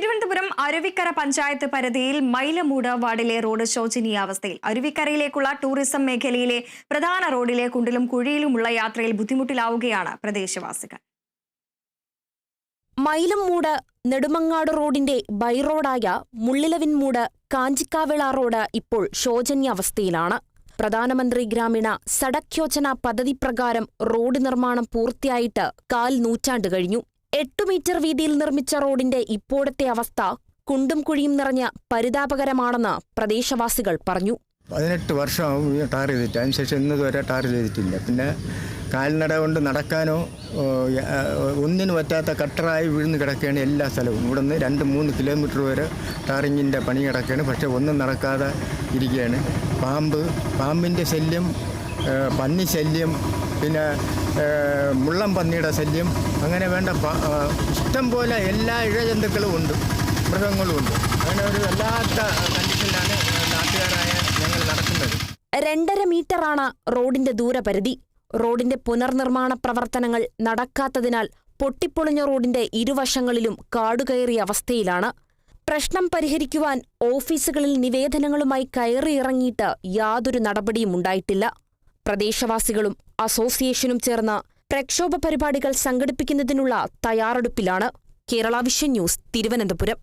തിരുവനന്തപുരം അരുവിക്കര പഞ്ചായത്ത് പരിധിയിൽ മൈലമൂട് വാർഡിലെ road ശോചനീയാവസ്ഥയിൽ അരുവിക്കരയിലേക്കുള്ള tourism മേഖലയിലെ പ്രധാന റോഡിലെ കുണ്ടിലും കുഴിയിലുമുള്ള യാത്രയിൽ ബുദ്ധിമുട്ടിലാവുകയാണ് പ്രദേശവാസികൾ. മൈലമൂട് നെടുമങ്ങാട് റോഡിന്റെ ബൈറോഡായ മുള്ളിലവിൻമൂട് കാഞ്ചിക്കാവിള റോഡ് ഇപ്പോൾ ശോചനീയാവസ്ഥയിലാണ് പ്രധാനമന്ത്രി ഗ്രാമീണ സഡക് യോജന പദ്ധതി പ്രകാരം റോഡ് നിർമ്മാണം പൂർത്തിയായിട്ട് കാൽ നൂറ്റാണ്ട് കഴിഞ്ഞു. എട്ടു മീറ്റർ വീതിയിൽ നിർമ്മിച്ച റോഡിന്റെ ഇപ്പോഴത്തെ അവസ്ഥ കുണ്ടും കുഴിയും നിറഞ്ഞ പരിതാപകരമാണെന്ന് പ്രദേശവാസികൾ പറഞ്ഞു. പതിനെട്ട് വർഷം ടാർ ചെയ്തിട്ട് അതിനുശേഷം ഇന്നതുവരെ ടാർ ചെയ്തിട്ടില്ല. പിന്നെ കാൽനട കൊണ്ട് നടക്കാനോ ഒന്നിനു പറ്റാത്ത കട്ടറായി വീഴ്ന്ന് കിടക്കുകയാണ് എല്ലാ സ്ഥലവും. ഇവിടെ നിന്ന് രണ്ട് മൂന്ന് കിലോമീറ്റർ വരെ ടാറിങ്ങിന്റെ പണി കിടക്കുകയാണ്. പക്ഷേ ഒന്നും നടക്കാതെ ഇരിക്കുകയാണ്. പാമ്പ് പാമ്പിന്റെ ശല്യം പന്നി ശല്യം പിന്നെ മുള്ളം പന്നിയുടെ ശല്യം അങ്ങനെ വേണ്ട ഇഷ്ടം പോലെ എല്ലാ ഇഴജന്തുക്കളും ഉണ്ട് മൃഗങ്ങളും ഉണ്ട്. അങ്ങനെ ഒരു വല്ലാത്ത കണ്ടീഷനിലാണ് നാട്ടുകാരായ ഞങ്ങൾ നടക്കുന്നത്. രണ്ടര മീറ്ററാണ് റോഡിന്റെ ദൂരപരിധി. റോഡിന്റെ പുനർനിർമ്മാണ പ്രവർത്തനങ്ങൾ നടക്കാത്തതിനാൽ പൊട്ടിപ്പൊളിഞ്ഞ റോഡിന്റെ ഇരുവശങ്ങളിലും കാടുകയറിയ അവസ്ഥയിലാണ്. പ്രശ്നം പരിഹരിക്കുവാൻ ഓഫീസുകളിൽ നിവേദനങ്ങളുമായി കയറിയിറങ്ങിയിട്ട് യാതൊരു നടപടിയും ഉണ്ടായിട്ടില്ല. പ്രദേശവാസികളും അസോസിയേഷനും ചേർന്ന് പ്രക്ഷോഭ പരിപാടികൾ സംഘടിപ്പിക്കുന്നതിനുള്ള തയ്യാറെടുപ്പിലാണ് കേരള വിഷൻ ന്യൂസ് തിരുവനന്തപുരം.